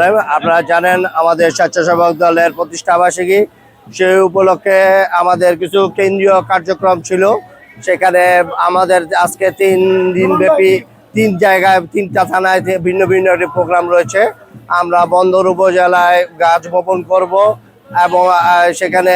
রাহিম। আপনারা জানেন আমাদের স্বেচ্ছাসেবক দলের প্রতিষ্ঠা বার্ষিকী। সেই উপলক্ষে আমাদের কিছু কেন্দ্রীয় কার্যক্রম ছিল। সেখানে আমাদের আজকে তিন দিন ব্যাপী তিন জায়গায়, তিনটা থানায় ভিন্ন ভিন্ন একটি প্রোগ্রাম রয়েছে। আমরা বন্দর উপজেলায় গাছ বপন করব এবং সেখানে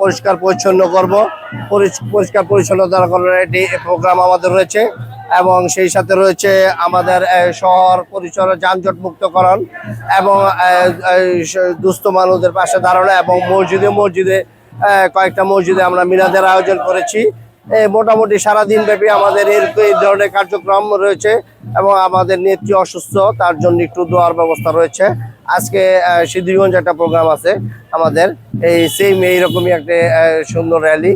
পরিষ্কার পরিচ্ছন্ন করব। পরিষ্কার পরিচ্ছন্নতা করার একটি প্রোগ্রাম আমাদের রয়েছে। এবং সেই সাথে রয়েছে আমাদের শহর পরিসর যানজট মুক্তকরণ এবং দুস্থ মানুষদের পাশে দাঁড়ানো এবং মসজিদে মসজিদে কয়েকটা মসজিদে আমরা মিলাদের আয়োজন করেছি। মোটামুটি সারাদিন ব্যাপী আমাদের এর এই ধরনের কার্যক্রম রয়েছে এবং আমাদের নেত্রী অসুস্থ তার জন্য একটু দোয়ার ব্যবস্থা রয়েছে। আজকে আহ, সিদ্ধিরগঞ্জ একটা প্রোগ্রাম আছে আমাদের এই সেম এইরকমই একটা সুন্দর র্যালি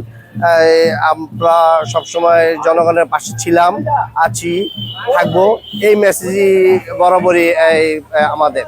আমরা সবসময় জনগণের পাশে ছিলাম আছি থাকব। এই মেসেজই বরাবরই আমাদের।